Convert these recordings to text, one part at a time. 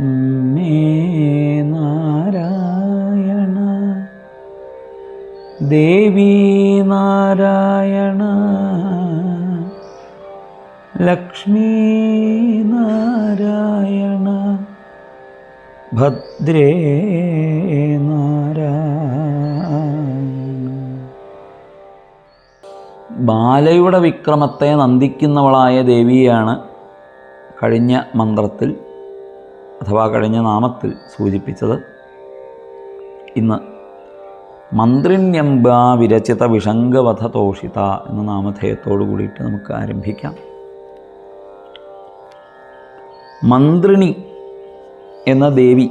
May Narayana. Devi Narayana. Lakshmi Narayana. ഭദ്രേ നാരായണ. ബാലയുടെ വിക്രമത്തെ നന്ദിക്കുന്നവളായ ദേവിയാണ് കഴിഞ്ഞ മന്ത്രത്തിൽ അഥവാ കഴിഞ്ഞ നാമത്തിൽ സൂചിപ്പിച്ചത് ഇന്ന് മന്ത്രിണ്യംബ വിരചിത വിഷംഗവധ തോഷിത എന്ന നാമധേയത്തോടു കൂടിയിട്ട് നമുക്ക് ആരംഭിക്കാം. മന്ത്രിണി എന്ന ദേവി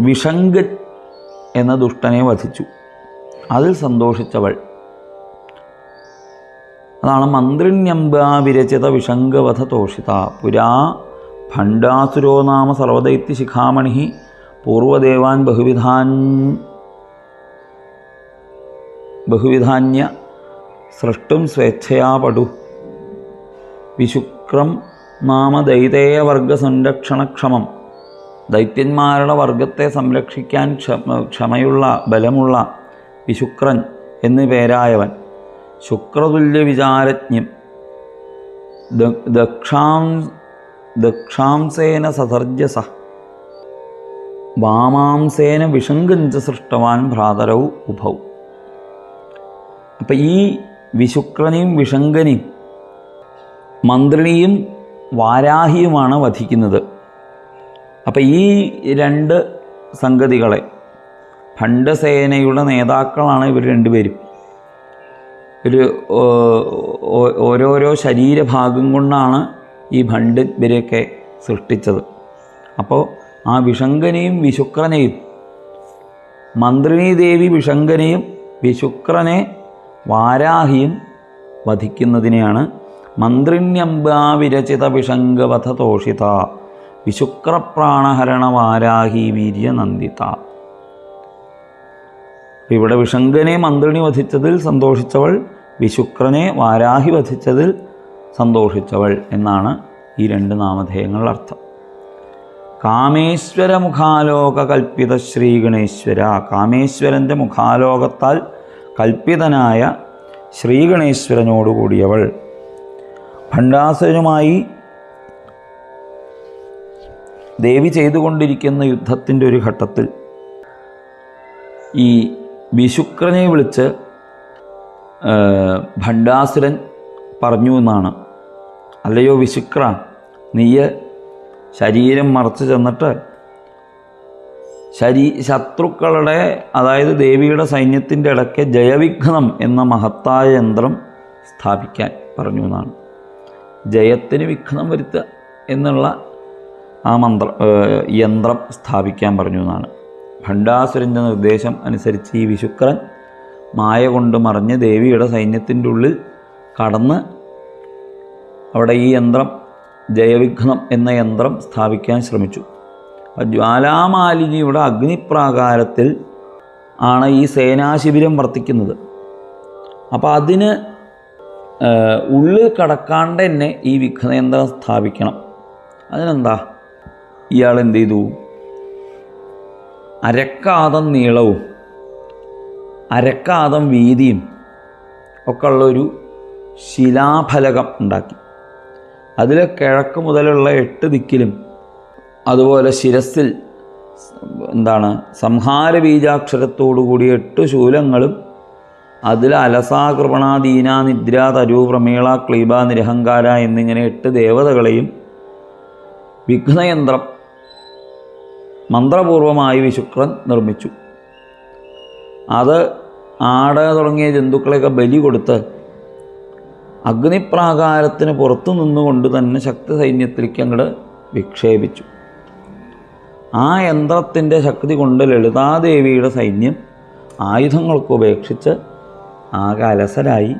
വിഷങ്ക എന്ന ദുഷ്ടനെ വധിച്ചു. അതിൽ സന്തോഷിച്ചവൾ അതാണ് മന്ത്രിണ്യംബ വിരചിത വിഷംഗവധ തോഷിത. പുരാ ഭണ്ഡാസുരോ നാമ സർവദൈത്യ ശിഖാമണി പൂർവദേവാൻ ബഹുവിധാൻ ബഹുവിധാന്യ സൃഷ്ടും സ്വേച്ഛയാ പടു. വിശുക്രം നാമ ദൈതേയവർഗ സംരക്ഷണക്ഷമം ദൈത്യന്മാരുടെ വർഗത്തെ സംരക്ഷിക്കാൻ ക്ഷമ ക്ഷമയുള്ള ബലമുള്ള വിശുക്രൻ എന്ന് പേരായവൻ. ശുക്രതുല്യ വിചാരജ്ഞം ദ- ദക്ഷാം ദക്ഷാംസേന സസർജസ വാമാംസേന വിഷങ്കഞ്ച സൃഷ്ടവാൻ ഭ്രാതരൗ ഉഭൗ. അപ്പം ഈ വിശുക്രനെയും വിഷങ്കനെയും മന്ത്രിണിയും വാരാഹിയുമാണ് വധിക്കുന്നത്. അപ്പം ഈ രണ്ട് സംഗതികളെ ഭണ്ഡസേനയുടെ നേതാക്കളാണ് ഇവർ രണ്ടുപേരും. ഒരു ഓരോരോ ശരീരഭാഗം കൊണ്ടാണ് ഈ ഭണ്ട് ഇവരെയൊക്കെ സൃഷ്ടിച്ചത്. അപ്പോൾ ആ വിഷങ്കനെയും വിശുക്രനെയും മന്ത്രിണി ദേവി വിഷങ്കനെയും വിശുക്രനെ വാരാഹിയും വധിക്കുന്നതിനെയാണ് മന്ത്രിണ്യംബാവിരചിത വിഷംഗവധ തോഷിത വിശുക്രപ്രാണഹരണ വാരാഹി വീര്യ നന്ദിത ഇവിടെ വിഷങ്കനെ മന്ത്രിണി വധിച്ചതിൽ സന്തോഷിച്ചവൾ വിശുക്രനെ വാരാഹി വധിച്ചതിൽ സന്തോഷിച്ചവൾ എന്നാണ് ഈ രണ്ട് നാമധേയങ്ങളുടെ അർത്ഥം. കാമേശ്വര മുഖാലോക കൽപ്പിത ശ്രീഗണേശ്വര. കാമേശ്വരന്റെ മുഖാലോകത്താൽ കൽപ്പിതനായ ശ്രീഗണേശ്വരനോടുകൂടിയവൾ. ഭണ്ഡാസുരനുമായി ദേവി ചെയ്തുകൊണ്ടിരിക്കുന്ന യുദ്ധത്തിന്റെ ഒരു ഘട്ടത്തിൽ ഈ വിശുക്രനെ വിളിച്ച് ഭണ്ഡാസുരൻ പറഞ്ഞു എന്നാണ്. അല്ലയോ വിശുക്ര നീയ ശരീരം മറച്ചു ചെന്നിട്ട് ശരീ ശത്രുക്കളുടെ അതായത് ദേവിയുടെ സൈന്യത്തിന്റെ ഇടയ്ക്ക് ജയവിഘ്നം എന്ന മഹത്തായ യന്ത്രം സ്ഥാപിക്കാൻ പറഞ്ഞു എന്നാണ്. ജയത്തിന് വിഘ്നം വരുത്തുക എന്നുള്ള ആ മന്ത്ര യന്ത്രം സ്ഥാപിക്കാൻ പറഞ്ഞു എന്നാണ്. ഭണ്ഡാസുരന്റെ നിർദ്ദേശം അനുസരിച്ച് ഈ വിശുക്രൻ മായ കൊണ്ട് മറിഞ്ഞ് ദേവിയുടെ സൈന്യത്തിന്റെ ഉള്ളിൽ കടന്ന് അവിടെ ഈ യന്ത്രം ജയവിഘ്നം എന്ന യന്ത്രം സ്ഥാപിക്കാൻ ശ്രമിച്ചു. ജ്വാലാമാലിനിയുടെ അഗ്നിപ്രാകാരത്തിൽ ആണ് ഈ സേനാശിബിരം വർത്തിക്കുന്നത്. അപ്പോൾ അതിന് ഉള്ളിൽ കടക്കാണ്ട് തന്നെ ഈ വിഘ്നയന്ത്രം സ്ഥാപിക്കണം. അതിനെന്താ? ഇയാൾ എന്ത് ചെയ്തു? അരക്കാതം നീളവും അരക്കാതം വീതിയും ഒക്കെ ഉള്ളൊരു ശിലാഫലകം ഉണ്ടാക്കി. അതിൽ കിഴക്ക് മുതലുള്ള എട്ട് ദിക്കിലും അതുപോലെ ശിരസിൽ എന്താണ് സംഹാര ബീജാക്ഷരത്തോടു കൂടിയ എട്ട് ശൂലങ്ങളും അതിൽ അലസാകൃപണ ദീന നിദ്ര തരു പ്രമേള ക്ലീബ നിരഹങ്കാര എന്നിങ്ങനെ എട്ട് ദേവതകളെയും വിഘ്നയന്ത്രം മന്ത്രപൂർവമായി വിശുക്രൻ നിർമ്മിച്ചു. അത് ആട് തുടങ്ങിയ ജന്തുക്കളെയൊക്കെ ബലി കൊടുത്ത് അഗ്നിപ്രാകാരത്തിന് പുറത്തു നിന്നുകൊണ്ട് തന്നെ ശക്തി സൈന്യത്തിലേക്ക് അങ്ങോട്ട് വിക്ഷേപിച്ചു. ആ യന്ത്രത്തിന്റെ ശക്തി കൊണ്ട് ലളിതാദേവിയുടെ സൈന്യം ആയുധങ്ങൾക്ക് ഉപേക്ഷിച്ച് ആകെ അലസരായി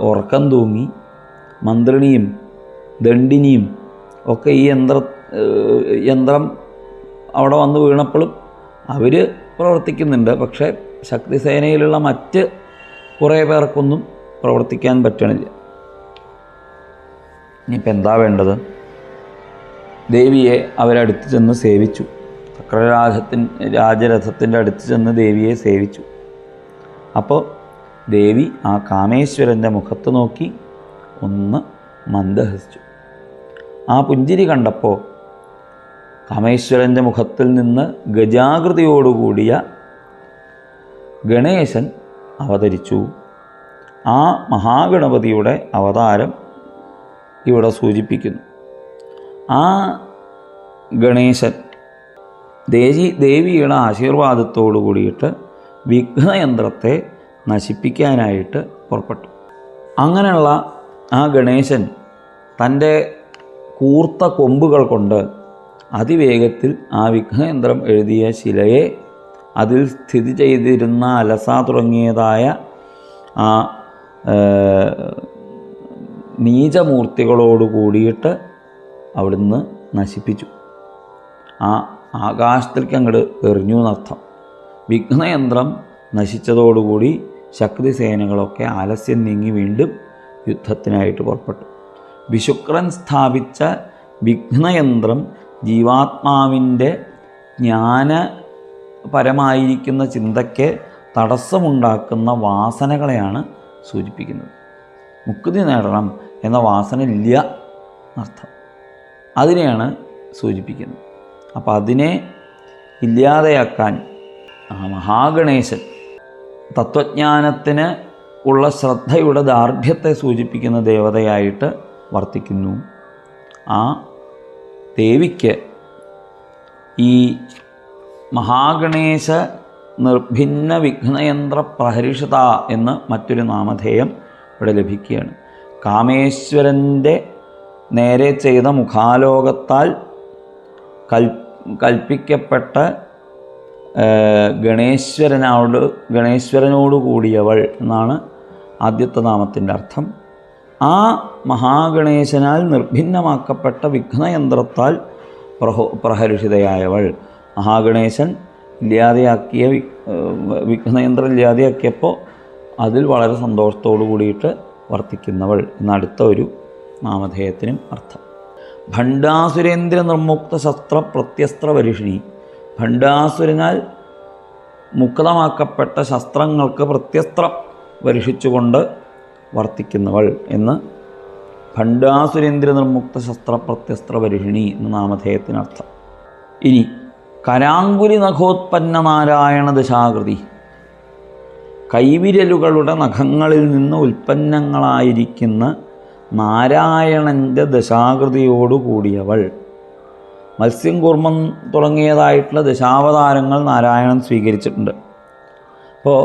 ഉറക്കം തൂങ്ങി മന്ത്രിണിയും ദണ്ഡിനിയും ഒക്കെ ഈ യന്ത്ര യന്ത്രം അവിടെ വന്ന് വീണപ്പോഴും അവർ പ്രവർത്തിക്കുന്നുണ്ട്. പക്ഷേ ശക്തിസേനയിലുള്ള മറ്റ് കുറേ പേർക്കൊന്നും പ്രവർത്തിക്കാൻ പറ്റണില്ല ഇനിയിപ്പോൾ എന്താ വേണ്ടത്? ദേവിയെ അവരടുത്ത് ചെന്ന് സേവിച്ചു. ചക്രരാജത്തിൻ രാജരഥത്തിന്റെ അടുത്ത് ചെന്ന് ദേവിയെ സേവിച്ചു. അപ്പോൾ ദേവി ആ കാമേശ്വരന്റെ മുഖത്ത് നോക്കി ഒന്ന് മന്ദഹസിച്ചു. ആ പുഞ്ചിരി കണ്ടപ്പോൾ കാമേശ്വരന്റെ മുഖത്തിൽ നിന്ന് ഗജാകൃതിയോടുകൂടിയ ഗണേശൻ അവതരിച്ചു. ആ മഹാഗണപതിയുടെ അവതാരം ഇവിടെ സൂചിപ്പിക്കുന്നു. ആ ഗണേശൻ ദേവി ദേവിയുടെ ആശീർവാദത്തോടു കൂടിയിട്ട് വിഘ്നയന്ത്രത്തെ നശിപ്പിക്കാനായിട്ട് പുറപ്പെട്ടു. അങ്ങനെയുള്ള ആ ഗണേശൻ തന്റെ കൂർത്ത കൊമ്പുകൾ കൊണ്ട് അതിവേഗത്തിൽ ആ വിഘ്നയന്ത്രം എഴുതിയ ശിലയെ അതിൽ സ്ഥിതി ചെയ്തിരുന്ന അലസ തുടങ്ങിയതായ ആ നീചമൂർത്തികളോട് കൂടിയിട്ട് അവിടുന്ന് നശിപ്പിച്ചു. ആ ആകാശത്തിലേക്ക് അങ്ങോട്ട് എറിഞ്ഞു എന്നർത്ഥം. വിഘ്നയന്ത്രം നശിച്ചതോടുകൂടി ശക്തി സേനകളൊക്കെ ആലസ്യം നീങ്ങി വീണ്ടും യുദ്ധത്തിനായിട്ട് പുറപ്പെട്ടു. വിശുക്രൻ സ്ഥാപിച്ച വിഘ്നയന്ത്രം ജീവാത്മാവിന്റെ ജ്ഞാനപരമായിരിക്കുന്ന ചിന്തയ്ക്ക് തടസ്സമുണ്ടാക്കുന്ന വാസനകളെയാണ് സൂചിപ്പിക്കുന്നത്. മുക്തി നേടണം എന്ന വാസന ഇല്ല എന്നർത്ഥം. അതിനെയാണ് സൂചിപ്പിക്കുന്നത്. അപ്പോൾ അതിനെ ഇല്ലാതെയാക്കാൻ ആ മഹാഗണേശൻ തത്വജ്ഞാനത്തിന് ഉള്ള ശ്രദ്ധയുടെ ദാർഢ്യത്തെ സൂചിപ്പിക്കുന്ന ദേവതയായിട്ട് വർത്തിക്കുന്നു. ആ ദേവിക്ക് ഈ മഹാഗണേശ നിർഭിന്ന വിഘ്നയന്ത്ര പ്രഹരിഷത എന്ന് മറ്റൊരു നാമധേയം ഇവിടെ ലഭിക്കുകയാണ്. കാമേശ്വരന്റെ നേരെ ചെയ്ത മുഖാലോകത്താൽ കൽ കൽപ്പിക്കപ്പെട്ട ഗണേശ്വരനോട് ഗണേശ്വരനോട് കൂടിയവൾ എന്നാണ് ആദ്യത്തെ നാമത്തിന്റെ അർത്ഥം. ആ മഹാഗണേശനാൽ നിർഭിന്നമാക്കപ്പെട്ട വിഘ്നയന്ത്രത്താൽ പ്രഹോ പ്രഹരിഷിതയായവൾ മഹാഗണേശൻ ഇല്ലാതെയാക്കിയ വിഘ്നയന്ത്രം ഇല്ലാതെയാക്കിയപ്പോൾ അതിൽ വളരെ സന്തോഷത്തോടു കൂടിയിട്ട് വർത്തിക്കുന്നവൾ എന്നടുത്ത ഒരു നാമധേയത്തിനും അർത്ഥം. ഭണ്ഡാസുരേന്ദ്ര നിർമുക്ത ശസ്ത്ര പ്രത്യസ്ത്ര വരിഷിണി ഭണ്ഡാസുരനാൽ മുക്തമാക്കപ്പെട്ട ശസ്ത്രങ്ങൾക്ക് പ്രത്യസ്ത്രം വരിഷിച്ചുകൊണ്ട് വർത്തിക്കുന്നവൾ എന്ന് ഭണ്ഡാസുരേന്ദ്ര നിർമുക്ത ശസ്ത്ര പ്രത്യസ്ത്ര വരിഷിണി എന്ന നാമധേയത്തിനർത്ഥം. ഇനി കരാങ്കുലി നഖോത്പന്ന നാരായണ ദശാകൃതി. കൈവിരലുകളുടെ നഖങ്ങളിൽ നിന്ന് ഉൽപ്പന്നങ്ങളായിരിക്കുന്ന നാരായണന്റെ ദശാകൃതിയോടുകൂടിയവൾ. മത്സ്യം കൂർമ്മം തുടങ്ങിയതായിട്ടുള്ള ദശാവതാരങ്ങൾ നാരായണൻ സ്വീകരിച്ചിട്ടുണ്ട്. അപ്പോൾ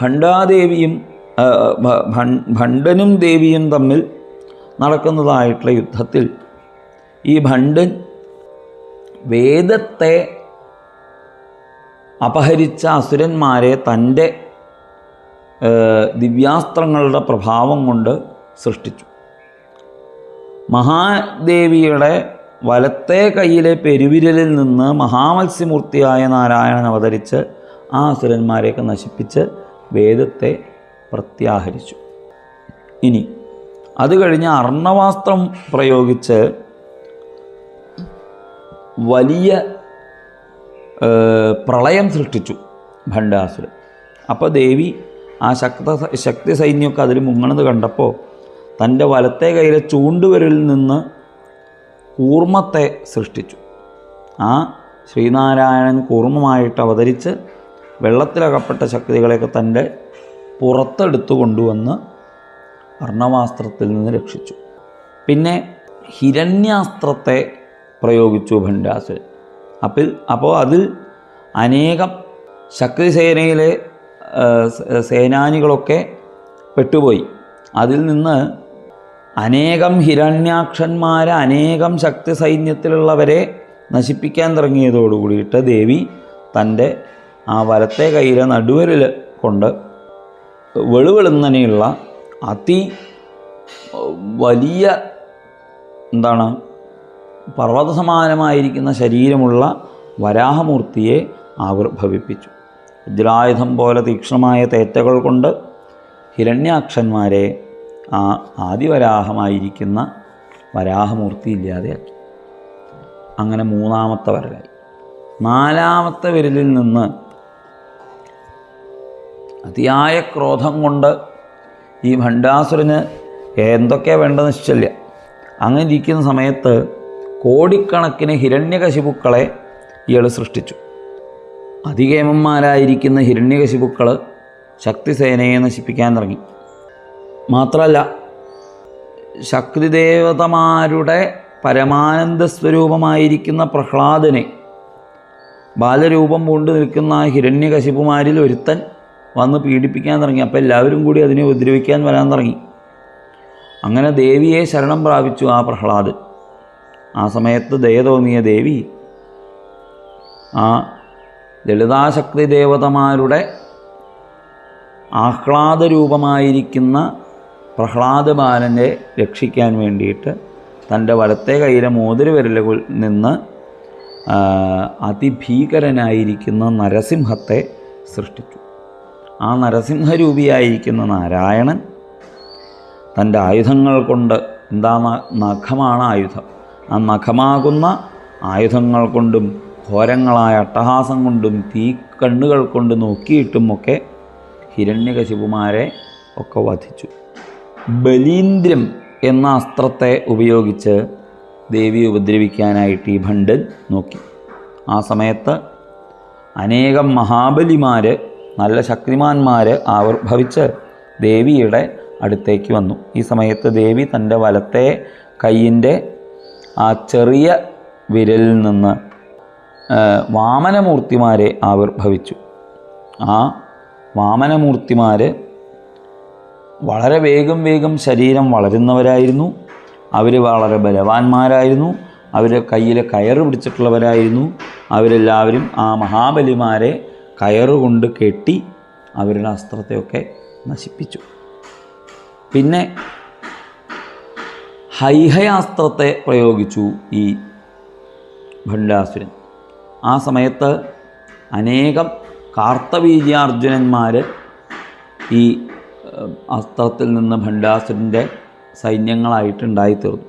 ഭണ്ഡാദേവിയും ഭണ്ഡനും ദേവിയും തമ്മിൽ നടക്കുന്നതായിട്ടുള്ള യുദ്ധത്തിൽ ഈ ഭണ്ഡൻ വേദത്തെ അപഹരിച്ച അസുരന്മാരെ തന്റെ ദിവ്യാസ്ത്രങ്ങളുടെ പ്രഭാവം കൊണ്ട് സൃഷ്ടിച്ചു. മഹാദേവിയുടെ വലത്തെ കയ്യിലെ പെരുവിരലിൽ നിന്ന് മഹാമത്സ്യമൂർത്തിയായ നാരായണൻ അവതരിച്ച് ആ അസുരന്മാരെയൊക്കെ നശിപ്പിച്ച് വേദത്തെ പ്രത്യാഹരിച്ചു. ഇനി അത് കഴിഞ്ഞ് അർണവാസ്ത്രം പ്രയോഗിച്ച് വലിയ പ്രളയം സൃഷ്ടിച്ചു ഭണ്ഡാസുരൻ. അപ്പോൾ ദേവി ആ ശക്ത ശക്തി സൈന്യമൊക്കെ അതിൽ മുങ്ങണത് കണ്ടപ്പോൾ തന്റെ വലത്തെ കയ്യിലെ ചൂണ്ടുവരിൽ നിന്ന് കൂർമ്മത്തെ സൃഷ്ടിച്ചു. ആ ശ്രീനാരായണൻ കൂർമ്മമായിട്ട് അവതരിച്ച് വെള്ളത്തിലകപ്പെട്ട ശക്തികളെയൊക്കെ തന്റെ പുറത്തെടുത്തു കൊണ്ടുവന്ന് അർണവാസ്ത്രത്തിൽ നിന്ന് രക്ഷിച്ചു. പിന്നെ ഹിരണ്യാസ്ത്രത്തെ പ്രയോഗിച്ചു ഭണ്ഡാസുരൻ. അപ്പോൾ അപ്പോൾ അതിൽ അനേകം ശക്തിസേനയിലെ സേനാനികളൊക്കെ പെട്ടുപോയി. അതിൽ നിന്ന് അനേകം ഹിരണ്യാക്ഷന്മാരെ അനേകം ശക്തി സൈന്യത്തിലുള്ളവരെ നശിപ്പിക്കാൻ തുടങ്ങിയതോടുകൂടിയിട്ട് ദേവി തന്റെ ആ വലത്തെ കയ്യിലെ നടുവരിൽ കൊണ്ട് വെളുവെളുന്നനെയുള്ള അതി വലിയ എന്താണ് പർവത സമാനമായിരിക്കുന്ന ശരീരമുള്ള വരാഹമൂർത്തിയെ ആവിർഭവിപ്പിച്ചു. വജ്രായുധം പോലെ തീക്ഷ്ണമായ തേറ്റകൾ കൊണ്ട് ഹിരണ്യാക്ഷന്മാരെ ആ ആദിവരാഹമായിരിക്കുന്ന വരാഹമൂർത്തി ഇല്ലാതെയാക്കി. അങ്ങനെ മൂന്നാമത്തെ വരലായി. നാലാമത്തെ വിരലിൽ നിന്ന് അതിയായ ക്രോധം കൊണ്ട് ഈ ഭണ്ഡാസുരന് എന്തൊക്കെയാണ് വേണ്ടതെന്ന് നിശ്ചല്യം അങ്ങനെ ഇരിക്കുന്ന സമയത്ത് കോടിക്കണക്കിന് ഹിരണ്യകശിപുക്കളെ ഇയാൾ സൃഷ്ടിച്ചു. അതികേമന്മാരായിരിക്കുന്ന ഹിരണ്യകശിപുക്കൾ ശക്തിസേനയെ നശിപ്പിക്കാൻ തുടങ്ങി മാത്രമല്ല ശക്തിദേവതമാരുടെ പരമാനന്ദ സ്വരൂപമായിരിക്കുന്ന പ്രഹ്ലാദനെ ബാലരൂപം കൊണ്ടു നിൽക്കുന്ന ആ ഹിരണ്യകശിപുമാരിൽ ഒരുത്തൻ വന്ന് പീഡിപ്പിക്കാൻ തുടങ്ങി അപ്പോൾ എല്ലാവരും കൂടി അതിനെ ഉപദ്രവിക്കാൻ വരാൻ തുടങ്ങി അങ്ങനെ ദേവിയെ ശരണം പ്രാപിച്ചു ആ പ്രഹ്ലാദ് ആ സമയത്ത് ദയ തോന്നിയ ദേവി ആ ലളിതാശക്തി ദേവതമാരുടെ ആഹ്ലാദരൂപമായിരിക്കുന്ന പ്രഹ്ലാദ ബാലനെ രക്ഷിക്കാൻ വേണ്ടിയിട്ട് തന്റെ വലത്തെ കയ്യിലെ മോതിര വിരലുകൾ നിന്ന് അതിഭീകരനായിരിക്കുന്ന നരസിംഹത്തെ സൃഷ്ടിച്ചു. ആ നരസിംഹരൂപിയായിരിക്കുന്ന നാരായണൻ തന്റെ ആയുധങ്ങൾ കൊണ്ട് എന്താ നഖമാണ് ആയുധം. ആ നഖമാകുന്ന ആയുധങ്ങൾ കൊണ്ടും ഘോരങ്ങളായ അട്ടഹാസം കൊണ്ടും തീ കണ്ണുകൾ കൊണ്ട് നോക്കിയിട്ടുമൊക്കെ ഹിരണ്യകശിപുമാരെ ഒക്കെ വധിച്ചു. ബലീന്ദ്രം എന്ന അസ്ത്രത്തെ ഉപയോഗിച്ച് ദേവിയെ ഉപദ്രവിക്കാനായിട്ട് ഈ ഭണ്ഡൻ നോക്കി. ആ സമയത്ത് അനേകം മഹാബലിമാർ നല്ല ശക്തിമാന്മാർ ആവിർഭവിച്ച് ദേവിയുടെ അടുത്തേക്ക് വന്നു. ഈ സമയത്ത് ദേവി തന്റെ വലത്തെ കൈയിന്റെ ആ ചെറിയ വിരലിൽ നിന്ന് വാമനമൂർത്തിമാരെ ആവിർഭവിച്ചു. ആ വാമനമൂർത്തിമാർ വളരെ വേഗം വേഗം ശരീരം വളരുന്നവരായിരുന്നു. അവർ വളരെ ബലവാന്മാരായിരുന്നു. അവർ കയ്യിൽ കയറ് പിടിച്ചിട്ടുള്ളവരായിരുന്നു. അവരെല്ലാവരും ആ മഹാബലിമാരെ കയറുകൊണ്ട് കെട്ടി അവരുടെ അസ്ത്രത്തെയൊക്കെ നശിപ്പിച്ചു. പിന്നെ ഹൈഹയാസ്ത്രത്തെ പ്രയോഗിച്ചു ഈ ഭണ്ഡാസുരൻ. ആ സമയത്ത് അനേകം കാർത്തവീര്യാർജുനന്മാർ ഈ അസ്ത്രത്തിൽ നിന്ന് ഭണ്ഡാസുരന്റെ സൈന്യങ്ങളായിട്ടുണ്ടായിത്തീർന്നു.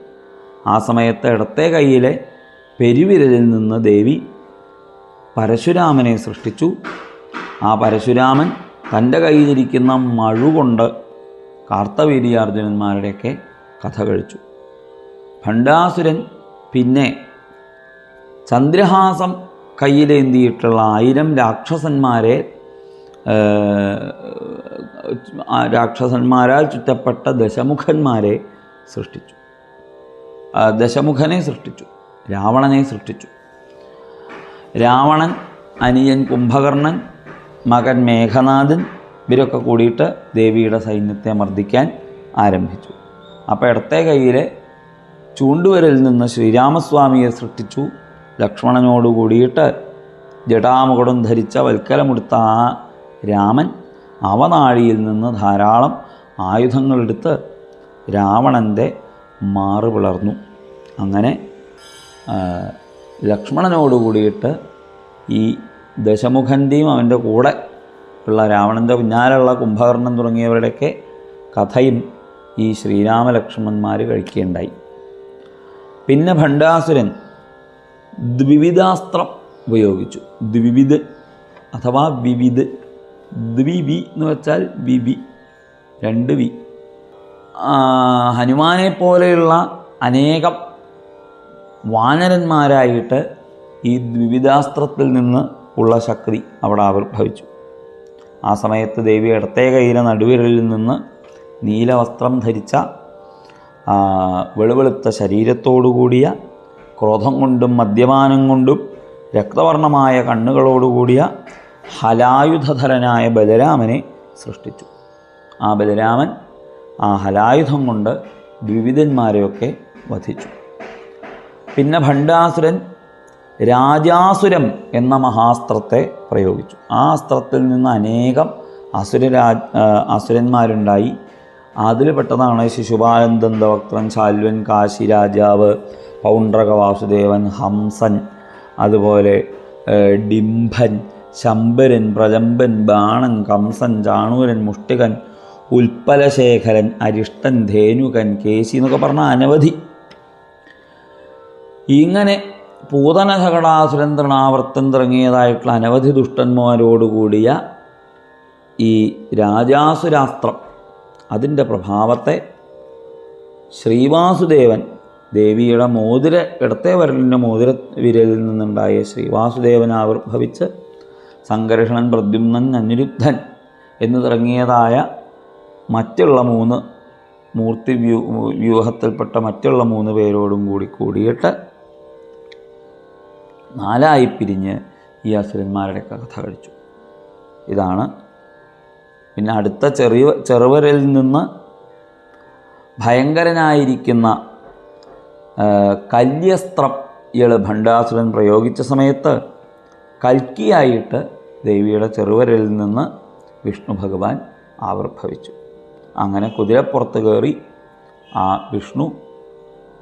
ആ സമയത്ത് ഇടത്തെ കൈയിലെ പെരുവിരലിൽ നിന്ന് ദേവി പരശുരാമനെ സൃഷ്ടിച്ചു. ആ പരശുരാമൻ തന്റെ കയ്യിലിരിക്കുന്ന മഴുകൊണ്ട് കാർത്തവീര്യാർജുനന്മാരുടെയൊക്കെ കഥ കഴിച്ചു. ഭണ്ഡാസുരൻ പിന്നെ ചന്ദ്രഹാസം കയ്യിലേന്തിയിട്ടുള്ള ആയിരം രാക്ഷസന്മാരെ രാക്ഷസന്മാരാൽ ചുറ്റപ്പെട്ട ദശമുഖന്മാരെ സൃഷ്ടിച്ചു. ദശമുഖനെ സൃഷ്ടിച്ചു രാവണനെ സൃഷ്ടിച്ചു. രാവണൻ അനിയൻ കുംഭകർണൻ മകൻ മേഘനാഥൻ ഇവരൊക്കെ കൂടിയിട്ട് ദേവിയുടെ സൈന്യത്തെ മർദ്ദിക്കാൻ ആരംഭിച്ചു. അപ്പോൾ ഇടത്തെ കയ്യിലെ ചൂണ്ടുവരലിൽ നിന്ന് ശ്രീരാമസ്വാമിയെ സൃഷ്ടിച്ചു. ലക്ഷ്മണനോട് കൂടിയിട്ട് ജടാമുകുടം ധരിച്ച വൽക്കലമെടുത്ത ആ രാമൻ അവനാഴിയിൽ നിന്ന് ധാരാളം ആയുധങ്ങളെടുത്ത് രാവണന്റെ മാറ് പിളർന്നു. അങ്ങനെ ലക്ഷ്മണനോട് കൂടിയിട്ട് ഈ ദശമുഖന്റെയും അവന്റെ കൂടെ ഉള്ള രാവണന്റെ പിന്നാലുള്ള കുംഭകർണൻ തുടങ്ങിയവരുടെയൊക്കെ കഥയും ഈ ശ്രീരാമലക്ഷ്മണന്മാർ കഴിക്കുകയുണ്ടായി. പിന്നെ ഭണ്ഡാസുരൻ ദ്വിവിധാസ്ത്രം ഉപയോഗിച്ചു. ദ്വിവിധ് അഥവാ വിവിധ്. ദ്വിവി എന്ന് വെച്ചാൽ വിവി രണ്ട് വി. ഹനുമാനെ പോലെയുള്ള അനേകം വാനരന്മാരായിട്ട് ഈ ദ്വിവിധാസ്ത്രത്തിൽ നിന്ന് ഉള്ള ശക്തി അവിടെ ആവിർഭവിച്ചു. ആ സമയത്ത് ദേവി ഇടത്തേ കയ്യിലെ നടുവിരലിൽ നിന്ന് നീലവസ്ത്രം ധരിച്ച വെളുവെളുത്ത ശരീരത്തോടു കൂടിയ ക്രോധം കൊണ്ടും മദ്യപാനം കൊണ്ടും രക്തവർണമായ കണ്ണുകളോടുകൂടിയ ഹലായുധധരനായ ബലരാമനെ സൃഷ്ടിച്ചു. ആ ബലരാമൻ ആ ഹലായുധം കൊണ്ട് ദ്വിവിധന്മാരെയൊക്കെ വധിച്ചു. പിന്നെ ഭണ്ഡാസുരൻ രാജാസുരം എന്ന മഹാസ്ത്രത്തെ പ്രയോഗിച്ചു. ആ അസ്ത്രത്തിൽ നിന്ന് അനേകം അസുരരാ അസുരന്മാരുണ്ടായി. അതിൽ പെട്ടതാണ് ശിശുപാലൻ ദന്തവക്ത്രൻ ശാൽവൻ കാശി രാജാവ് പൗണ്ഡ്രക വാസുദേവൻ ഹംസൻ അതുപോലെ ഡിംഭൻ ശംബരൻ പ്രലംബൻ ബാണൻ കംസൻ ചാണൂരൻ മുഷ്ടികൻ ഉൽപ്പലശേഖരൻ അരിഷ്ടൻ ധേനുകൻ കേശി എന്നൊക്കെ പറഞ്ഞ അനവധി. ഇങ്ങനെ പൂതനശകടാസുരൻ തൃണാവർത്തൻ തുടങ്ങിയതായിട്ടുള്ള അനവധി ദുഷ്ടന്മാരോടുകൂടിയ ഈ രാജാസുരാസ്ത്രം അതിന്റെ പ്രഭാവത്തെ ശ്രീവാസുദേവൻ ദേവിയുടെ മോതിര ഇടത്തെ വരലിന്റെ മോതിര വിരലിൽ നിന്നുണ്ടായ ശ്രീവാസുദേവൻ ആവിർഭവിച്ച് സംഘർഷണൻ പ്രദ്യുമ്നൻ അനിരുദ്ധൻ എന്ന് തുടങ്ങിയതായ മറ്റുള്ള മൂന്ന് മൂർത്തി വ്യൂ വ്യൂഹത്തിൽപ്പെട്ട മറ്റുള്ള മൂന്ന് പേരോടും കൂടി കൂടിയിട്ട് നാലായി പിരിഞ്ഞ് ഈ അസുരന്മാരുടെ കഥ കഴിച്ചു. ഇതാണ് പിന്നെ അടുത്ത ചെറിയ ചെറുവരിൽ നിന്ന് ഭയങ്കരനായിരിക്കുന്ന കല്യസ്ത്രം ഇയാൾ ഭണ്ഡാസുരൻ പ്രയോഗിച്ച സമയത്ത് കൽക്കിയായിട്ട് ദേവിയുടെ ചെറുവരിൽ നിന്ന് വിഷ്ണു ഭഗവാൻ ആവിർഭവിച്ചു. അങ്ങനെ കുതിരപ്പുറത്ത് കയറി ആ വിഷ്ണു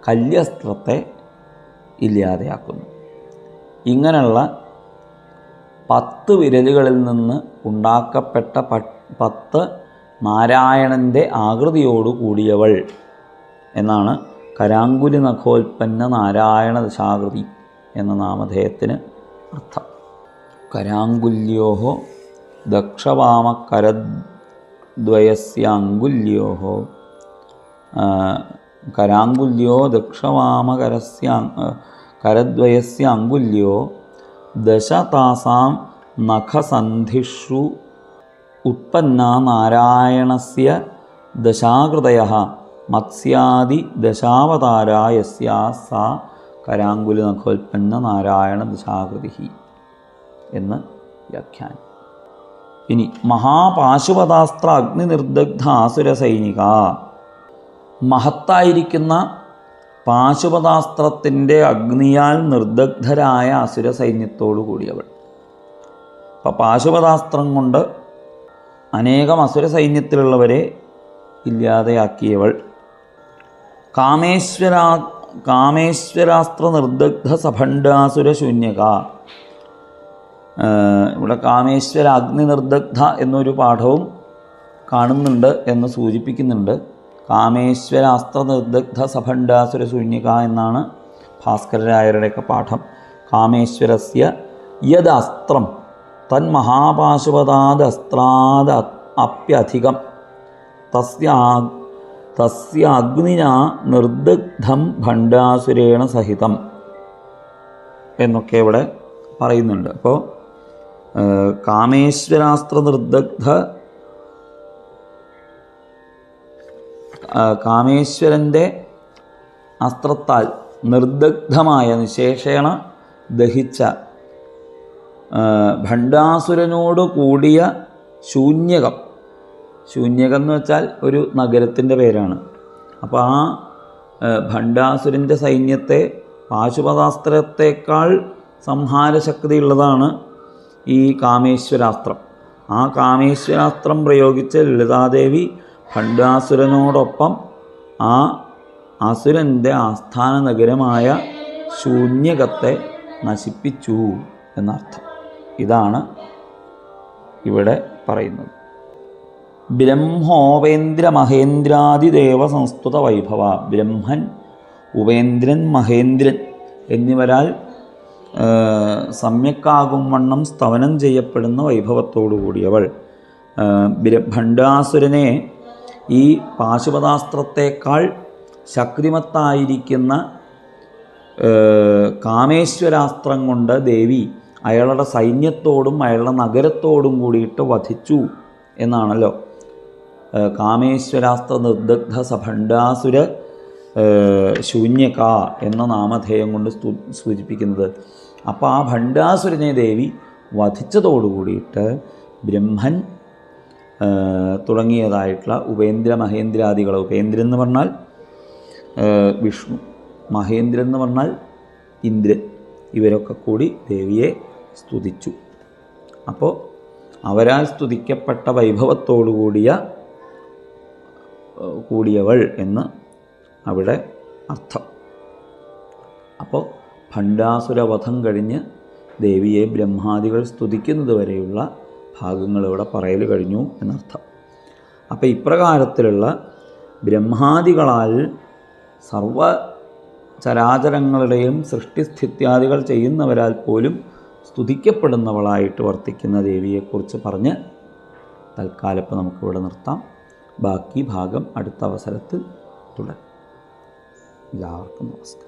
കല്യസ്ത്രത്തെ ഇല്ലാതെയാക്കുന്നു. ഇങ്ങനെയുള്ള പത്ത് വിരലുകളിൽ നിന്ന് ഉണ്ടാക്കപ്പെട്ട പ- പത്ത് നാരായണന്റെ ആകൃതിയോടു കൂടിയവൾ എന്നാണ് കരാങ്കുലി നഖോൽപ്പന്ന നാരായണ ദശാകൃതി എന്ന നാമധേയത്തിന് അർത്ഥം. കരാങ്കുല്യോഹോ ദക്ഷവാമകരദ്വയസ്യാങ്കുല്യോഹോ കരാങ്കുല്യോ ദക്ഷവാമകരസ്യ കരദ്വയസ്യ അങ്കുല്യോ ദശ താസാം നഖസന്ധിഷു ഉത്പന്ന നാരായണസ്യ ദശാകൃതയ മത്സ്യാദി ദശാവതാരായ സാ കരാങ്കുലി നഖോൽപ്പന്ന നാരായണ ദശാകൃതി എന്ന് വ്യാഖ്യാനം. ഇനി മഹാപാശുപതാസ്ത്ര അഗ്നിനിർദഗ്ധ ആസുര സൈനിക മഹത്തായിരിക്കുന്ന പാശുപതാസ്ത്രത്തിന്റെ അഗ്നിയാൽ നിർദഗ്ധരായ അസുര സൈന്യത്തോടു കൂടിയവൾ. അപ്പം പാശുപതാസ്ത്രം കൊണ്ട് അനേകം അസുര സൈന്യത്തിലുള്ളവരെ ഇല്ലാതെയാക്കിയവൾ. കാമേശ്വരാ കാമേശ്വരാസ്ത്ര നിർദഗ്ധ സഭണ്ഡാസുര ശൂന്യക. ഇവിടെ കാമേശ്വര അഗ്നി നിർദഗ്ധ എന്നൊരു പാഠവും കാണുന്നുണ്ട് എന്ന് സൂചിപ്പിക്കുന്നുണ്ട്. കാമേശ്വരാസ്ത്ര നിർദഗ്ധ സഭണ്ഡാസുര ശൂന്യക എന്നാണ് ഭാസ്കരരായരുടെയൊക്കെ പാഠം. കാമേശ്വരസ്യ യദസ്ത്രം. തന്മഹാപാശുപതാദസ്ത്രാദ അപ്യധികം. തസ്യ അഗ്നിന നിർദഗ്ധം ഭണ്ഡാസുരേണ സഹിതം എന്നൊക്കെ ഇവിടെ പറയുന്നുണ്ട്. അപ്പോൾ കാമേശ്വരാസ്ത്ര നിർദഗ്ധ കാമേശ്വരന്റെ അസ്ത്രത്താൽ നിർദഗ്ധമായ നിശേഷേണ ദഹിച്ച ഭണ്ഡാസുരനോട് കൂടിയ ശൂന്യകം. ശൂന്യകം എന്ന് വെച്ചാൽ ഒരു നഗരത്തിന്റെ പേരാണ്. അപ്പോൾ ആ ഭണ്ഡാസുരന്റെ സൈന്യത്തെ പാശുപതാസ്ത്രത്തേക്കാൾ സംഹാരശക്തിയുള്ളതാണ് ഈ കാമേശ്വരാസ്ത്രം. ആ കാമേശ്വരാസ്ത്രം പ്രയോഗിച്ച് ലളിതാദേവി ഭണ്ഡാസുരനോടൊപ്പം ആ അസുരന്റെ ആസ്ഥാന നഗരമായ ശൂന്യകത്തെ നശിപ്പിച്ചു എന്നർത്ഥം. ഇതാണ് ഇവിടെ പറയുന്നത്. ബ്രഹ്മോപേന്ദ്ര മഹേന്ദ്രാദിദേവ സംസ്തുത വൈഭവ ബ്രഹ്മൻ ഉപേന്ദ്രൻ മഹേന്ദ്രൻ എന്നിവരാൽ സമ്യക്കാകും വണ്ണം സ്തവനം ചെയ്യപ്പെടുന്ന വൈഭവത്തോടു കൂടിയവൾ. ഭണ്ഡാസുരനെ ഈ പാശുപതാസ്ത്രത്തേക്കാൾ ശക്തിമത്തായിരിക്കുന്ന കാമേശ്വരാസ്ത്രം കൊണ്ട് ദേവി അയാളുടെ സൈന്യത്തോടും അയാളുടെ നഗരത്തോടും കൂടിയിട്ട് വധിച്ചു എന്നാണല്ലോ. കാമേശ്വരാസ്ത്ര നിർദഗ്ധ സഭണ്ഡാസുര ശൂന്യക എന്ന നാമധേയം കൊണ്ട് സൂചിപ്പിക്കുന്നത്. അപ്പോൾ ആ ഭണ്ഡാസുരനെ ദേവി വധിച്ചതോടുകൂടിയിട്ട് ബ്രഹ്മൻ തുടങ്ങിയതായിട്ടുള്ള ഉപേന്ദ്ര മഹേന്ദ്രാദികൾ ഉപേന്ദ്രൻ എന്ന് പറഞ്ഞാൽ വിഷ്ണു മഹേന്ദ്രൻ എന്ന് പറഞ്ഞാൽ ഇന്ദ്രൻ. ഇവരൊക്കെ കൂടി ദേവിയെ സ്തുതിച്ചു. അപ്പോൾ അവരാൽ സ്തുതിക്കപ്പെട്ട വൈഭവത്തോടു കൂടിയ കൂടിയവൾ എന്ന് അവിടെ അർത്ഥം. അപ്പോൾ ഭണ്ഡാസുരവധം കഴിഞ്ഞ് ദേവിയെ ബ്രഹ്മാദികൾ സ്തുതിക്കുന്നത് വരെയുള്ള ഭാഗങ്ങൾ ഇവിടെ പറയൽ കഴിഞ്ഞു എന്നർത്ഥം. അപ്പോൾ ഇപ്രകാരത്തിലുള്ള ബ്രഹ്മാദികളാൽ സർവ ചരാചരങ്ങളുടെയും സൃഷ്ടിസ്ഥിത്യാദികൾ ചെയ്യുന്നവരാൽ പോലും സ്തുതിക്കപ്പെടുന്നവളായിട്ട് വർത്തിക്കുന്ന ദേവിയെക്കുറിച്ച് പറഞ്ഞ് തൽക്കാലപ്പ് നമുക്കിവിടെ നിർത്താം. ബാക്കി ഭാഗം അടുത്ത അവസരത്തിൽ തുടരും. എല്ലാവർക്കും നമസ്കാരം.